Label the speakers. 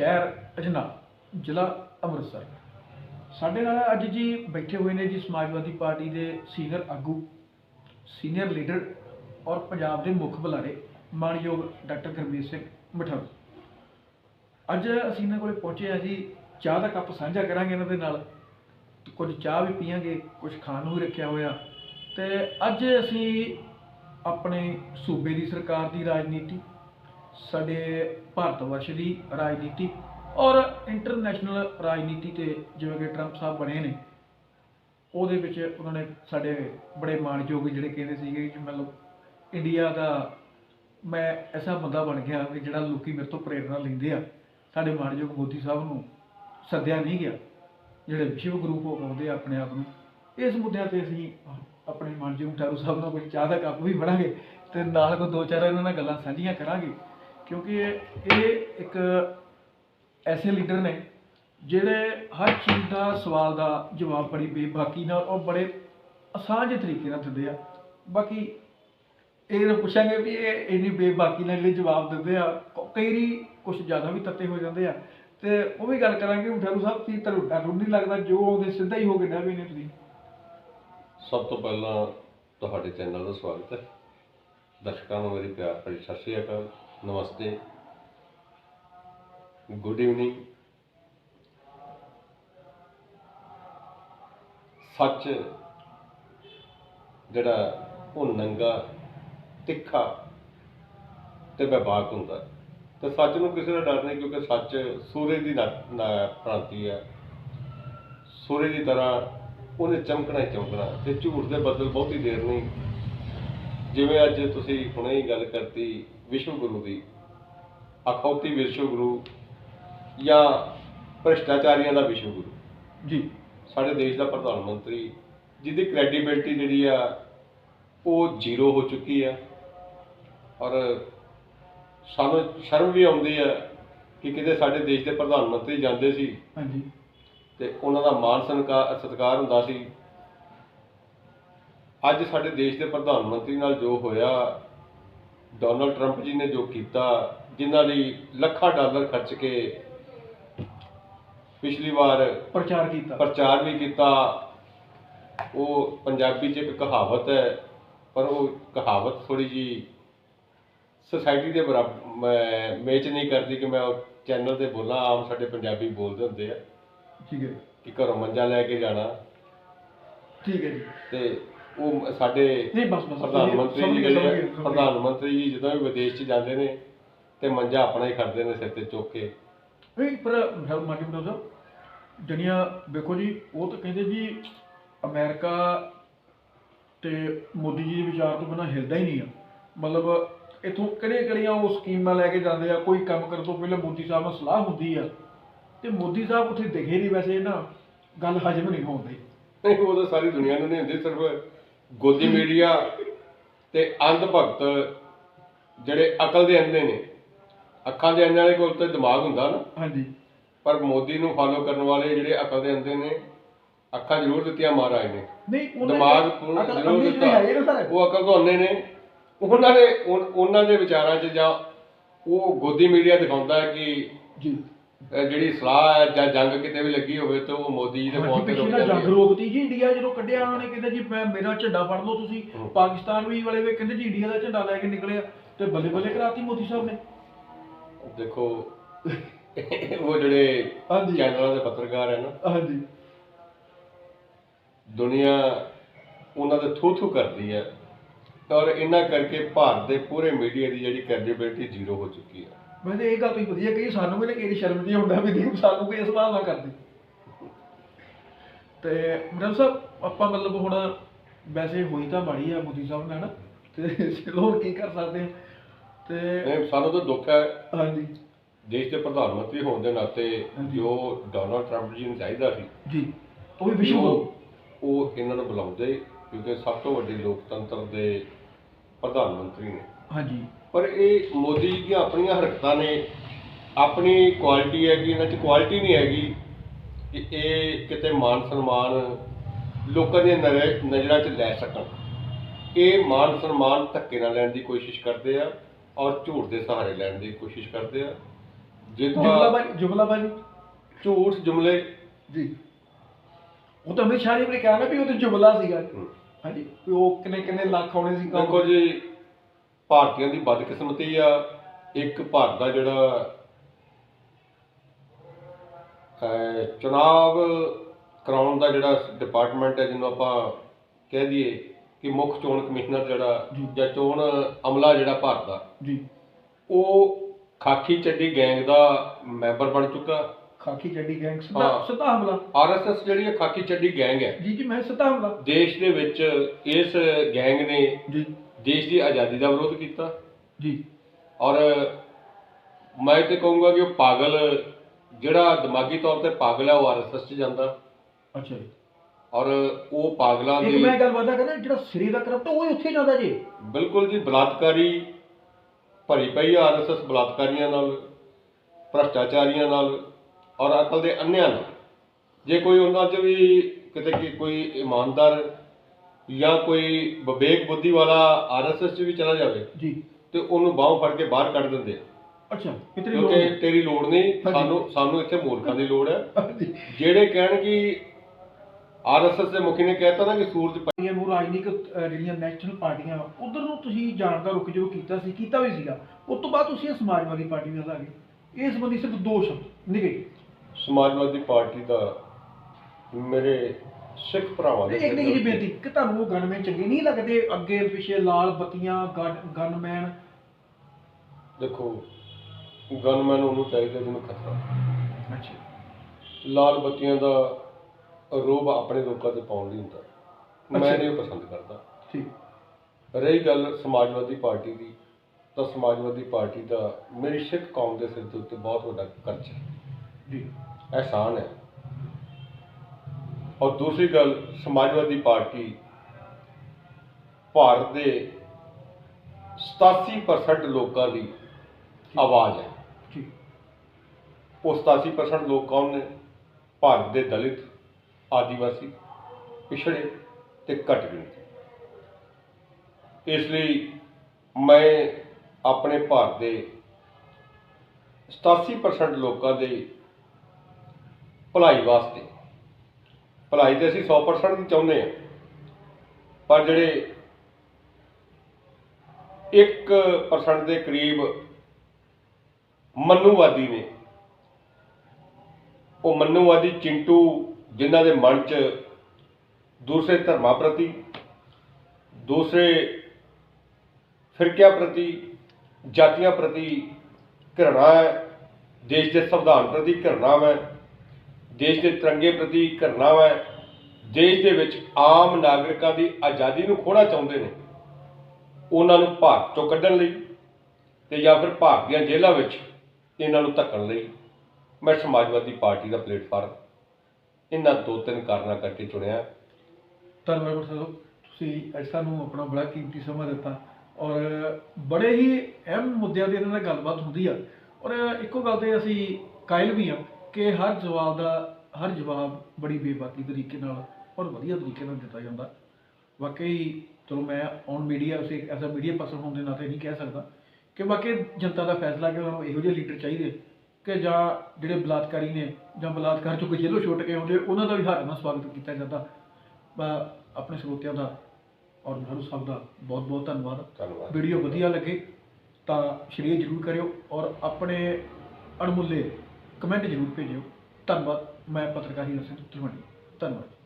Speaker 1: ਸ਼ਹਿਰ ਅਜਨਾ ਜ਼ਿਲ੍ਹਾ ਅੰਮ੍ਰਿਤਸਰ। ਸਾਡੇ ਨਾਲ ਅੱਜ ਜੀ ਬੈਠੇ ਹੋਏ ਨੇ ਜੀ ਸਮਾਜਵਾਦੀ ਪਾਰਟੀ ਦੇ ਸੀਨੀਅਰ ਆਗੂ, ਸੀਨੀਅਰ ਲੀਡਰ ਔਰ ਪੰਜਾਬ ਦੇ ਮੁੱਖ ਬੁਲਾਰੇ, ਮਾਨਯੋਗ ਡਾਕਟਰ ਗੁਰਮੀਤ ਸਿੰਘ ਮਠਾਰੂ ਅੱਜ ਅਸੀਂ ਇਹਨਾਂ ਕੋਲੇ ਪਹੁੰਚੇ ਆ ਜੀ, ਚਾਹ ਦਾ ਕੱਪ ਸਾਂਝਾ ਕਰਾਂਗੇ ਇਹਨਾਂ ਦੇ ਨਾਲ। ਕੁਝ ਚਾਹ ਵੀ ਪੀਾਂਗੇ ਕੁਝ ਖਾਣ ਨੂੰ ਵੀ ਰੱਖਿਆ ਹੋਇਆ। ਤੇ ਅੱਜ ਅਸੀਂ ਆਪਣੇ ਸੂਬੇ ਦੀ ਸਰਕਾਰ ਦੀ ਰਾਜਨੀਤੀ ਸਾਡੇ ਭਾਰਤ ਵਰਸ਼ ਦੀ ਰਾਜਨੀਤੀ ਔਰ ਇੰਟਰਨੈਸ਼ਨਲ ਰਾਜਨੀਤੀ ਤੇ ਜਿਵੇਂ ਕਿ ਟਰੰਪ ਸਾਹਿਬ ਬਣੇ ਨੇ, ਉਹਦੇ ਵਿੱਚ ਉਹਨਾਂ ਨੇ ਸਾਡੇ ਬੜੇ ਮਾਣਯੋਗ ਜਿਹੜੇ ਕਹਿੰਦੇ ਸੀਗੇ ਕਿ ਮਤਲਬ ਇੰਡੀਆ ਦਾ ਮੈਂ ਐਸਾ ਬੰਦਾ ਬਣ ਗਿਆ ਕਿ ਜਿਹੜਾ ਲੋਕੀ ਮੇਰੇ ਤੋਂ ਪ੍ਰੇਰਣਾ ਲੈਂਦੇ ਆ। ਸਾਡੇ ਮਾਣਯੋਗ ਮੋਦੀ ਸਾਹਿਬ ਨੂੰ ਸੱਦਿਆ ਨਹੀਂ ਗਿਆ। ਜਿਹੜੇ ਵਿਸ਼ਵ ਗਰੁੱਪ ਉਹ ਕਹਿੰਦੇ ਆ ਆਪਣੇ ਆਪ ਨੂੰ। ਇਸ ਮੁੱਦਿਆਂ ਤੇ ਅਸੀਂ ਆਪਣੇ ਮਾਨਜੀਤ ਠਾਰੂ ਸਾਹਿਬ ਨਾਲ ਕੋਈ ਚਾਹ ਦਾ ਕੱਪ ਵੀ ਫੜਾਂਗੇ ਤੇ ਨਾਲ ਕੋਈ ਦੋ ਚਾਰ ਇਹਨਾਂ ਨਾਲ ਗੱਲਾਂ ਸਾਂਝੀਆਂ ਕਰਾਂਗੇ। ਕਿਉਂਕਿ ਇਹ ਇਹ ਇੱਕ ਐਸੇ ਲੀਡਰ ਨੇ ਜਿਹੜੇ ਹਰ ਚੀਜ਼ ਦਾ ਸਵਾਲ ਦਾ ਜਵਾਬ ਬੜੀ ਬੇਬਾਕੀ ਨਾਲ ਔਰ ਬੜੇ ਆਸਾਨ ਜਿਹੇ ਤਰੀਕੇ ਨਾਲ ਦਿੰਦੇ ਆ। ਬਾਕੀ ਇਹ ਨਾ ਪੁੱਛਾਂਗੇ ਵੀ ਇਹ ਇੰਨੀ ਬੇਬਾਕੀ ਨਾਲ ਜਿਹੜੇ ਜਵਾਬ ਦਿੰਦੇ ਆ ਕਈ ਵਾਰੀ ਕੁਝ ਜ਼ਿਆਦਾ ਵੀ ਤੱਤੇ ਹੋ ਜਾਂਦੇ ਆ। ਤੇ ਉਹ ਵੀ ਗੱਲ ਕਰਾਂਗੇ ਠਾਰੂ ਸਾਹਿਬ ਕੀ ਤੁਹਾਨੂੰ ਤੁਹਾਨੂੰ ਨਹੀਂ ਲੱਗਦਾ, ਜੋ ਉਹਦੇ ਸਿੱਧਾ ਹੀ ਹੋ ਕੇ ਡਾਵੇ ਨੇ ਤੁਸੀਂ।
Speaker 2: ਸਭ ਤੋਂ ਪਹਿਲਾਂ ਤੁਹਾਡੇ ਚੈਨਲ ਦਾ ਸਵਾਗਤ ਹੈ। ਦਰਸ਼ਕਾਂ ਨੂੰ ਮੇਰੀ ਪਿਆਰ ਭਰੀ ਸਤਿ ਸ਼੍ਰੀ ਅਕਾਲ। ਨਮਸਤੇ। ਗੁੱਡ ਈਵਨਿੰਗ ਸੱਚ ਜਿਹੜਾ ਉਹ ਨੰਗਾ, ਤਿੱਖਾ ਤੇ ਬੇਬਾਕ ਹੁੰਦਾ ਹੈ। ਤੇ ਸੱਚ ਨੂੰ ਕਿਸੇ ਦਾ ਡਰ ਨਹੀਂ ਕਿਉਂਕਿ ਸੱਚ ਸੂਰਜ ਦੀ ਨਾ- ਹੈ। ਸੂਰਜ ਦੀ ਤਰ੍ਹਾਂ ਉਹਨੇ ਚਮਕਣਾ ਹੀ ਚਮਕਣਾ ਤੇ ਝੂਠ ਦੇ ਬਦਲ ਬਹੁਤੀ ਦੇਰ ਨਹੀਂ। ਜਿਵੇਂ ਅੱਜ ਤੁਸੀਂ ਹੁਣੇ ਹੀ ਗੱਲ ਕਰਤੀ ਵਿਸ਼ਵ ਗੁਰੂ ਦੀ ਅਖੌਤੀ ਵਿਸ਼ਵ ਗੁਰੂ ਜਾਂ ਭ੍ਰਿਸ਼ਟਾਚਾਰੀਆਂ ਦਾ ਵਿਸ਼ਵ ਗੁਰੂ।
Speaker 1: ਜੀ।
Speaker 2: ਸਾਡੇ ਦੇਸ਼ ਦਾ ਪ੍ਰਧਾਨ ਮੰਤਰੀ ਜਿਹਦੀ ਕ੍ਰੈਡੀਬਿਲਟੀ ਜਿਹੜੀ ਆ ਉਹ ਜ਼ੀਰੋ ਹੋ ਚੁੱਕੀ ਆ। ਔਰ ਸਾਨੂੰ ਸ਼ਰਮ ਵੀ ਆਉਂਦੀ ਆ ਕਿ ਕਿਤੇ ਸਾਡੇ ਦੇਸ਼ ਦੇ ਪ੍ਰਧਾਨ ਮੰਤਰੀ ਜਾਂਦੇ ਸੀ
Speaker 1: ਹਾਂਜੀ।
Speaker 2: ਤੇ ਉਹਨਾਂ ਦਾ ਮਾਨ ਸਤਿਕਾਰ ਹੁੰਦਾ ਸੀ। ਅੱਜ ਸਾਡੇ ਦੇਸ਼ ਦੇ ਪ੍ਰਧਾਨ ਮੰਤਰੀ ਨਾਲ ਜੋ ਹੋਇਆ ਡੋਨਲਡ ਟਰੰਪ ਜੀ ਨੇ ਜੋ ਕੀਤਾ ਜਿਨ੍ਹਾਂ ਲਈ ਲੱਖਾਂ ਡਾਲਰ ਖਰਚ ਕੇ ਪਿਛਲੀ ਵਾਰ
Speaker 1: ਪ੍ਰਚਾਰ ਕੀਤਾ।
Speaker 2: ਪ੍ਰਚਾਰ ਵੀ ਕੀਤਾ। ਉਹ ਪੰਜਾਬੀ 'ਚ ਇੱਕ ਕਹਾਵਤ ਹੈ ਪਰ ਉਹ ਕਹਾਵਤ ਥੋੜੀ ਜੀ ਸੋਸਾਇਟੀ ਦੇ ਬਰਾਬਰ ਮੈਚ ਨਹੀਂ ਕਰਦੀ ਕਿ ਮੈਂ ਉਹ ਚੈਨਲ ਤੇ ਬੋਲਾਂ ਆਮ ਸਾਡੇ ਪੰਜਾਬੀ ਬੋਲਦੇ ਹੁੰਦੇ ਆ
Speaker 1: ਠੀਕ ਹੈ
Speaker 2: ਕਿ ਘਰੋਂ ਮੰਜਾ ਲੈ ਕੇ ਜਾਣਾ।
Speaker 1: ਠੀਕ ਹੈ ਜੀ।
Speaker 2: ਤੇ ਉਹ ਸਾਡੇ
Speaker 1: ਨਹੀਂ ਬਸ ਬਸ
Speaker 2: ਪ੍ਰਧਾਨ ਮੰਤਰੀ ਜੀ ਜਿਹੜੇ। ਪ੍ਰਧਾਨ ਮੰਤਰੀ ਜੀ ਜਦੋਂ ਵੀ ਵਿਦੇਸ਼ 'ਚ ਜਾਂਦੇ ਨੇ ਤੇ ਮੰਜਾ ਆਪਣਾ ਹੀ ਖੜਦੇ ਨੇ ਸਿਰ ਤੇ ਚੁੱਕ ਕੇ।
Speaker 1: ਨਹੀਂ ਪਰ ਹੈਲ ਮਾਜੀ ਬਣਾ ਸਾਹਿਬ ਦੁਨੀਆ ਵੇਖੋ ਜੀ ਉਹ ਤਾਂ ਕਹਿੰਦੇ ਜੀ ਅਮਰੀਕਾ ਤੇ ਮੋਦੀ ਜੀ ਦੇ ਵਿਚਾਰ ਤੋਂ ਬਿਨਾਂ ਹਿਲਦਾ ਹੀ ਨਹੀਂ ਆ। ਮਤਲਬ ਇਥੋਂ ਕਿਹੜੀਆਂ ਕਿਹੜੀਆਂ ਉਹ ਸਕੀਮਾਂ ਲੈ ਕੇ ਜਾਂਦੇ ਆ ਕੋਈ ਕੰਮ ਕਰਨ ਤੋਂ ਪਹਿਲਾਂ ਮੋਦੀ ਸਾਹਿਬ ਨਾਲ ਸਲਾਹ ਹੁੰਦੀ ਆ। ਤੇ ਮੋਦੀ ਸਾਹਿਬ ਉੱਥੇ ਦਿਖੇ ਨਹੀਂ ਵੈਸੇ ਨਾ ਗੱਲ ਹਜਮ ਨਹੀਂ ਹੁੰਦੀ
Speaker 2: ਨਹੀਂ ਉਹ ਤਾਂ ਸਾਰੀ ਦੁਨੀਆ ਨੂੰ ਨਹੀਂ ਹੁੰਦੀ ਸਿਰਫ ਗੋਦੀ ਮੀਡੀਆ ਤੇ ਅੰਧ ਭਗਤ ਜਿਹੜੇ ਅਕਲ ਦੇ ਅੰਨੇ ਨੇ ਅੱਖਾਂ ਦੇ ਅੰਨਿਆਂ ਦੇ ਕੋਲ ਤੇ ਦਿਮਾਗ ਹੁੰਦਾ ਨਾ।
Speaker 1: ਹਾਂਜੀ।
Speaker 2: ਪਰ ਮੋਦੀ ਨੂੰ ਫਾਲੋ ਕਰਨ ਵਾਲੇ ਜਿਹੜੇ ਅਕਲ ਦੇ ਅੰਨੇ ਨੇ ਅੱਖਾਂ ਜ਼ਰੂਰ ਦਿੱਤੀਆਂ ਮਹਾਰਾਜ ਨੇ।
Speaker 1: ਨਹੀਂ
Speaker 2: ਦਿਮਾਗ
Speaker 1: ਨੇ-
Speaker 2: ਜ਼ਰੂਰ ਦਿੱਤਾ। ਉਹ ਅਕਲ ਤੋਂ ਅੰਨੇ ਨੇ। ਉਹਨਾਂ ਦੇ ਉਹਨਾਂ ਦੇ ਵਿਚਾਰਾਂ 'ਚ ਜਾਂ ਉਹ ਗੋਦੀ ਮੀਡੀਆ ਦਿਖਾਉਂਦਾ ਹੈ ਕਿ
Speaker 1: ਜੀ।
Speaker 2: ਅਹ ਜਿਹੜੀ ਸਲਾਹ ਹੈ ਜਾਂ ਜੰਗ ਕਿਤੇ ਵੀ ਲੱਗੀ ਹੋਵੇ ਤਾਂ ਉਹ ਮੋਦੀ ਜੀ ਦੇ ਫੋਨ ਤੇ
Speaker 1: ਨਾ
Speaker 2: ਜਾਂਦੀ
Speaker 1: ਜੰਗ
Speaker 2: ਹੈ
Speaker 1: ਰੋਕਤੀ ਜੀ ਇੰਡੀਆ ਜਦੋਂ ਕੱਢਿਆ ਉਹਨਾਂ ਨੇ ਕਹਿੰਦੇ ਜੀ ਮੈਂ ਮੇਰਾ ਝੰਡਾ ਫੜ ਲਓ ਤੁਸੀਂ।
Speaker 2: ਹਮ।
Speaker 1: ਪਾਕਿਸਤਾਨ ਵੀ ਵਾਲੇ ਵੇ ਕਹਿੰਦੇ ਜੀ ਇੰਡੀਆ ਦਾ ਝੰਡਾ ਲੈ ਕੇ ਨਿਕਲਿਆ ਤੇ ਬੱਲੇ ਬੱਲੇ ਕਰਾਤੀ ਮੋਦੀ ਸਾਹਿਬ ਨੇ।
Speaker 2: ਦੇਖੋ ਉਹ ਜਿਹੜੇ
Speaker 1: ਹਾਂਜੀ।
Speaker 2: ਚੈਨਲਾਂ ਦੇ ਪੱਤਰਕਾਰ ਹੈ ਨਾ।
Speaker 1: ਹਾਂਜੀ।
Speaker 2: ਦੁਨੀਆ ਉਹਨਾਂ ਦੇ ਥੂ ਥੂ ਕਰਦੀ ਹੈ ਔਰ ਇਹਨਾਂ ਕਰਕੇ ਭਾਰਤ ਦੇ ਪੂਰੇ ਮੀਡੀਆ ਦੀ ਜਿਹੜੀ ਕ੍ਰੈਡੀਬਿਲਿਟੀ ਜ਼ੀਰੋ ਹੋ ਚੁੱਕੀ ਹੈ।
Speaker 1: ਮੈਂ ਇਹ ਗੱਲ ਤੁਸੀਂ ਵਧੀਆ ਕਹੀ ਸਾਨੂੰ ਵੀ ਨਾ ਕਿਹੜੀ ਸ਼ਰਮ ਦੀ ਹੁੰਦਾ ਵੀ ਦੀਪ ਸਾਨੂੰ ਕੋਈ ਸਵਾਲ ਨਾ ਕਰਦੇ। ਤੇ ਮਤਲਬ ਸਾਹਿਬ ਆਪਾਂ ਮਤਲਬ ਹੁਣ ਵੈਸੇ ਹੋਈ ਤਾਂ ਮਾੜੀ ਆ ਮੋਦੀ ਸਾਹਿਬ ਨਾਲ ਨਾ ਤੇ ਚਲੋ ਕੀ ਕਰ ਸਕਦੇ ਆ? ਤੇ
Speaker 2: ਨਹੀਂ ਸਾਨੂੰ ਤਾਂ ਦੁੱਖ ਹੈ।
Speaker 1: ਹਾਂਜੀ।
Speaker 2: ਦੇਸ਼ ਦੇ ਪ੍ਰਧਾਨ ਮੰਤਰੀ ਹੋਣ ਦੇ ਨਾਤੇ
Speaker 1: ਹਾਂਜੀ।
Speaker 2: ਜੋ ਡੋਨਾਲਡ ਟਰੰਪ ਜੀ ਨੂੰ ਚਾਹੀਦਾ ਸੀ
Speaker 1: ਜੀ ਉਹ ਵੀ ਵਿਸ਼ਵ।
Speaker 2: ਉਹ ਇਹਨਾਂ ਨੂੰ ਬੁਲਾਉਂਦੇ ਕਿਉਂਕਿ ਸਭ ਤੋਂ ਵੱਡੀ ਲੋਕਤੰਤਰ ਦੇ ਪ੍ਰਧਾਨ ਮੰਤਰੀ ਨੇ।
Speaker 1: ਹਾਂਜੀ।
Speaker 2: ਪਰ ਇਹ ਮੋਦੀ ਜੀ ਦੀਆਂ ਆਪਣੀਆਂ ਹਰਕਤਾਂ ਨੇ ਆਪਣੀ ਕੁਆਲਿਟੀ ਹੈ ਕਿ ਇਹਨਾਂ 'ਚ ਕੁਆਲਿਟੀ ਨਹੀਂ ਹੈਗੀ ਕਿ ਇਹ ਕਿਤੇ ਮਾਨ ਸਨਮਾਨ ਲੋਕਾਂ ਦੀਆਂ ਨਜ਼ਰ- ਨਜ਼ਰਾਂ 'ਚ ਲੈ ਸਕਣ। ਇਹ ਮਾਨ ਸਨਮਾਨ ਧੱਕੇ ਨਾਲ ਲੈਣ ਦੀ ਕੋਸ਼ਿਸ਼ ਕਰਦੇ ਆ ਔਰ ਝੂਠ ਦੇ ਸਹਾਰੇ ਲੈਣ ਦੀ ਕੋਸ਼ਿਸ਼ ਕਰਦੇ ਆ। ਜੇ
Speaker 1: ਜੁਮਲਾ
Speaker 2: ਤਾਂ
Speaker 1: ਬਾਜੀ ਜੁਮਲਾ ਬਾਜੀ
Speaker 2: ਝੂਠ ਜੁਮਲੇ।
Speaker 1: ਜੀ। ਉਹ ਤਾਂ ਅਮਿਤ ਸ਼ਾਹ ਜੀ ਨੇ ਕਿਹਾ ਨਾ ਵੀ ਉਹ ਤੇ ਜੁਮਲਾ ਸੀਗਾ।
Speaker 2: ਹਮ,
Speaker 1: ਹਾਂਜੀ। ਵੀ ਉਹ ਕਿੰਨੇ ਕਿੰਨੇ ਲੱਖ ਆਉਣੇ ਸੀ ਕੰਮ
Speaker 2: ਦੇਖੋ ਜੀ ਭਾਰਤੀਆਂ ਦੀ ਬਦਕਿਸਮਤੀ ਆ ਇੱਕ ਭਾਰਤ ਦਾ ਜਿਹੜਾ ਚੁਣਾਵ ਕਰਾਉਣ ਦਾ ਜਿਹੜਾ ਡਿਪਾਰਟਮੈਂਟ ਹੈ ਜਿਹਨੂੰ ਆਪਾਂ ਕਹਿ ਦਈਏ ਕਿ ਮੁੱਖ ਚੋਣ ਕਮਿਸ਼ਨਰ ਜਿਹੜਾ
Speaker 1: ਜੀ।
Speaker 2: ਚੋਣ ਅਮਲਾ ਜਿਹੜਾ ਭਾਰਤ ਦਾ
Speaker 1: ਜੀ।
Speaker 2: ਉਹ ਖਾਕੀ ਚੱਡੀ ਗੈਂਗ ਦਾ ਮੈਂਬਰ ਬਣ ਚੁੱਕਾ।
Speaker 1: ਖਾਕੀ ਚੱਡੀ ਗੈਂਗ। ਸਿੱਧਾ ਹਮਲਾ।
Speaker 2: ਆਰਐਸਐਸ ਜਿਹੜੀ ਹੈ ਖਾਕੀ ਚੱਡੀ ਗੈਂਗ ਹੈ।
Speaker 1: ਜੀ ਜੀ ਮੈਂ ਸਿੱਧਾ ਹਮਲਾ।
Speaker 2: ਦੇਸ਼ ਦੇ ਵਿੱਚ ਇਸ ਗੈਂਗ ਨੇ
Speaker 1: ਜੀ।
Speaker 2: ਦੇਸ਼ ਦੀ ਆਜ਼ਾਦੀ ਦਾ ਵਿਰੋਧ ਕੀਤਾ।
Speaker 1: ਜੀ।
Speaker 2: ਔਰ ਮੈਂ ਤੇ ਕਹੂੰਗਾ ਕਿ ਉਹ ਪਾਗਲ ਜਿਹੜਾ ਦਿਮਾਗੀ ਤੌਰ ਤੇ ਪਾਗਲ ਹੈ ਉਹ ਆਰਐਸਐਸ 'ਚ ਜਾਂਦਾ।
Speaker 1: ਅੱਛਾ ਜੀ।
Speaker 2: ਔਰ ਉਹ ਪਾਗਲਾਂ
Speaker 1: ਇੱਕ ਮੈਂ
Speaker 2: ਦੀ
Speaker 1: ਗੱਲ ਵਾਦਾ ਕਰਦਾ ਜਿਹੜਾ ਸਿਰੇ ਦਾ ਕਰਪਟ ਉਹ ਹੀ ਉੱਥੇ ਜਾਂਦਾ ਜੀ।
Speaker 2: ਬਿਲਕੁਲ ਜੀ ਬਲਾਤਕਾਰੀ ਭਰੀ ਪਈ ਆਰਐਸਐਸ ਬਲਾਤਕਾਰੀਆਂ ਨਾਲ ਭ੍ਰਸ਼ਟਾਚਾਰੀਆਂ ਨਾਲ ਔਰ ਅਕਲ ਦੇ ਅੰਨਿਆਂ ਨਾਲ। ਜੇ ਕੋਈ ਉਹਨਾਂ 'ਚ ਵੀ ਕਿਤੇ ਕੋਈ ਇਮਾਨਦਾਰ ਜਾਂ ਕੋਈ ਵਿਵੇਕ ਬੁੱਧੀ ਵਾਲਾ ਆਰਐਸਐਸ 'ਚ ਵੀ ਚਲਾ ਜਾਵੇ
Speaker 1: ਜੀ।
Speaker 2: ਤੇ ਉਹਨੂੰ ਬਾਹੋਂ ਫੜ ਕੇ ਬਾਹਰ ਕੱਢ ਦਿੰਦੇ ਆ।
Speaker 1: ਅੱਛਾ ਕਿਤਨੀ ਲੋੜ
Speaker 2: ਕਿਉਂਕਿ ਤੇਰੀ ਲੋੜ ਨਹੀਂ
Speaker 1: ਹਾਂਜੀ।
Speaker 2: ਸਾਨੂੰ ਸਾਨੂੰ ਇੱਥੇ ਮੂਰਖਾਂ ਦੀ ਲੋੜ ਹੈ ਜਿਹੜੇ ਕਹਿਣ ਕਿ ਆਰਐਸਐਸ ਦੇ ਮੁਖੀ ਨੇ ਕਹਿਤਾ ਨਾ ਕਿ ਸੂਰਜ ਪ-
Speaker 1: ਪਾਰਟੀਆਂ ਨੂੰ ਰਾਜਨੀਤਿਕ ਅਹ, ਜਿਹੜੀਆਂ ਨੈਸ਼ਨਲ ਪਾਰਟੀਆਂ ਉਧਰ ਨੂੰ ਤੁਸੀਂ ਜਾਣ ਦਾ ਰੁਕ ਜੋ ਕੀਤਾ ਸੀ ਕੀਤਾ ਵੀ ਸੀਗਾ। ਉਸ ਤੋਂ ਬਾਅਦ ਤੁਸੀਂ ਇਹ ਸਮਾਜਵਾਦੀ ਪਾਰਟੀ ਨਾਲ ਆ ਗਏ। ਇਸ ਸੰਬੰਧੀ ਸਿਰਫ ਦੋ ਸ਼ਬਦ ਨਿਕਲੇ।
Speaker 2: ਸਮਾਜਵਾਦੀ ਪਾਰਟੀ ਦਾ ਮੇਰੇ ਸਿੱਖ ਭਰਾਵਾਂ ਦੇ
Speaker 1: ਇੱਕ ਨਿੱਕੀ ਜਿਹੀ ਬੇਨਤੀ ਕਿ ਤੁਹਾਨੂੰ ਉਹ ਗਨਮੈਨ ਚੰਗੇ ਨਹੀਂ ਲੱਗਦੇ ਅੱਗੇ ਪਿੱਛੇ ਲਾਲ ਬੱਤੀਆਂ ਗਨਮੈਨ
Speaker 2: ਦੇਖੋ ਗਨਮੈਨ ਉਹਨੂੰ ਚਾਹੀਦਾ ਜਿਹਨੂੰ ਖਤਰਾ।
Speaker 1: ਅੱਛਾ।
Speaker 2: ਲਾਲ ਬੱਤੀਆਂ ਦਾ ਰੋਬ ਆਪਣੇ ਲੋਕਾਂ ਤੇ ਪਾਉਣ ਲਈ ਹੁੰਦਾ। ਮੈਂ। ਨਹੀਂ ਪਸੰਦ ਕਰਦਾ।
Speaker 1: ਠੀਕ।
Speaker 2: ਰਹੀ ਗੱਲ ਸਮਾਜਵਾਦੀ ਪਾਰਟੀ ਦੀ ਤਾਂ ਸਮਾਜਵਾਦੀ ਪਾਰਟੀ ਦਾ ਮੇਰੀ ਸਿੱਖ ਕੌਮ ਦੇ ਸਿਰ ਦੇ ਉੱਤੇ ਬਹੁਤ ਵੱਡਾ ਕਰਜ਼ਾ
Speaker 1: ਜੀ।
Speaker 2: ਅਹਿਸਾਨ ਹੈ। ਔਰ ਦੂਸਰੀ ਗੱਲ ਸਮਾਜਵਾਦੀ ਪਾਰਟੀ ਭਾਰਤ ਦੇ 87% ਲੋਕਾਂ ਦੀ ਆਵਾਜ਼ ਹੈ।
Speaker 1: ਠੀਕ
Speaker 2: ਉਹ 87% ਲੋਕ ਕੌਣ ਨੇ? ਭਾਰਤ ਦੇ ਦਲਿਤ ਆਦੀਵਾਸੀ ਪਿਛੜੇ ਤੇ ਘੱਟ ਗਿਣਤੀ। ਇਸ ਲਈ ਮੈਂ ਆਪਣੇ ਭਾਰਤ ਦੇ 87% ਲੋਕਾਂ ਦੇ ਭਲਾਈ ਵਾਸਤੇ ਭਲਾਈ ਤੇ ਅਸੀਂ 100% ਦੀ ਚਾਹੁੰਦੇ ਹਾਂ। ਪਰ ਜਿਹੜੇ 1% ਦੇ ਕਰੀਬ ਮੰਨੂਵਾਦੀ ਨੇ, ਉਹ ਮੰਨੂਵਾਦੀ ਚਿੰਟੂ ਜਿਨ੍ਹਾਂ ਦੇ ਮਨ 'ਚ ਦੂਸਰੇ ਧਰਮਾਂ ਪ੍ਰਤੀ, ਦੂਸਰੇ ਫਿਰਕਿਆਂ ਪ੍ਰਤੀ, ਜਾਤੀਆਂ ਪ੍ਰਤੀ ਘਿਰਣਾ ਹੈ, ਦੇਸ਼ ਦੇ ਸੰਵਿਧਾਨ ਪ੍ਰਤੀ ਘਿਰਣਾ ਹੈ ਦੇਸ਼ ਦੇ ਤਿਰੰਗੇ ਪ੍ਰਤੀ ਘೃਣਾ ਹੈ, ਦੇਸ਼ ਦੇ ਵਿੱਚ ਆਮ ਨਾਗਰਿਕਾਂ ਦੀ ਆਜ਼ਾਦੀ ਨੂੰ ਖੋਣਾ ਚਾਹੁੰਦੇ ਨੇ, ਉਹਨਾਂ ਨੂੰ ਭਾਰਤ ਚੋਂ ਕੱਢਣ ਲਈ ਤੇ ਜਾਂ ਫਿਰ ਭਾਰਤ ਦੀਆਂ ਜੇਲ੍ਹਾਂ ਵਿੱਚ ਇਹਨਾਂ ਨੂੰ ਧੱਕਣ ਲਈ। ਮੈਂ ਸਮਾਜਵਾਦੀ ਪਾਰਟੀ ਦਾ ਪਲੇਟਫਾਰਮ ਇਹਨਾਂ ਦੋ ਤਿੰਨ ਕਾਰਨਾਂ ਕਰਕੇ ਚੁਣਿਆ।
Speaker 1: ਧੰਨਵਾਦ ਗੁਰੂ ਸਾਹਿਬ, ਤੁਸੀਂ ਅੱਜ ਸਾਨੂੰ ਆਪਣਾ ਬੜਾ ਕੀਮਤੀ ਸਮਾਂ ਦਿੱਤਾ ਔਰ ਬੜੇ ਹੀ ਅਹਿਮ ਮੁੱਦਿਆਂ ਦੀ ਇਹਨਾਂ ਨਾਲ ਗੱਲਬਾਤ ਹੁੰਦੀ ਆ। ਔਰ ਇੱਕੋ ਗੱਲ ਤੇ ਅਸੀਂ ਕਾਇਲ ਵੀ ਆ ਕਿ ਹਰ ਜਵਾਬ ਦਾ ਹਰ ਜਵਾਬ ਬੜੀ ਬੇਬਾਕੀ ਤਰੀਕੇ ਨਾਲ ਔਰ ਵਧੀਆ ਤਰੀਕੇ ਨਾਲ ਦਿੱਤਾ ਜਾਂਦਾ। ਵਾਕਈ ਚਲੋ ਮੈਂ ਔਨ ਮੀਡੀਆ ਉਸੇ ਇੱਕ ਐਸਾ ਮੀਡੀਆ ਪਰਸਨ ਹੋਣ ਦੇ ਨਾਤੇ ਨਹੀਂ ਕਹਿ ਸਕਦਾ ਕਿ ਵਾਕਈ ਜਨਤਾ ਦਾ ਫੈਸਲਾ ਕਿ ਉਹਨਾਂ ਨੂੰ ਇਹੋ ਜਿਹੇ ਲੀਡਰ ਚਾਹੀਦੇ ਕਿ ਜਾਂ ਜਿਹੜੇ ਬਲਾਤਕਾਰੀ ਨੇ ਜਾਂ ਬਲਾਤਕਾਰ ਚੋਂ ਕੋਈ ਜੇਲ੍ਹੋਂ ਛੁੱਟ ਕੇ ਆਉਂਦੇ ਉਹਨਾਂ ਦਾ ਵੀ ਹੱਥ ਨਾਲ ਸਵਾਗਤ ਕੀਤਾ ਜਾਂਦਾ। ਆਪਣੇ ਸਰੋਤਿਆਂ ਦਾ ਔਰ ਗੁਰੂ ਸਾਹਿਬ ਦਾ ਬਹੁਤ ਬਹੁਤ ਧੰਨਵਾਦ।
Speaker 2: ਧੰਨਵਾਦ।
Speaker 1: ਵੀਡੀਓ ਵਧੀਆ ਲੱਗੇ ਤਾਂ ਸ਼ੇਅਰ ਜ਼ਰੂਰ ਕਰਿਓ ਔਰ ਆਪਣੇ ਅਣਮੁੱਲੇ ਕਮੈਂਟ ਜ਼ਰੂਰ ਭੇਜਿਓ। ਧੰਨਵਾਦ। ਮੈਂ ਪੱਤਰਕਾਰ ਹੀਰਾ ਸਿੰਘ ਤਲਵੰਡੀ। ਧੰਨਵਾਦ।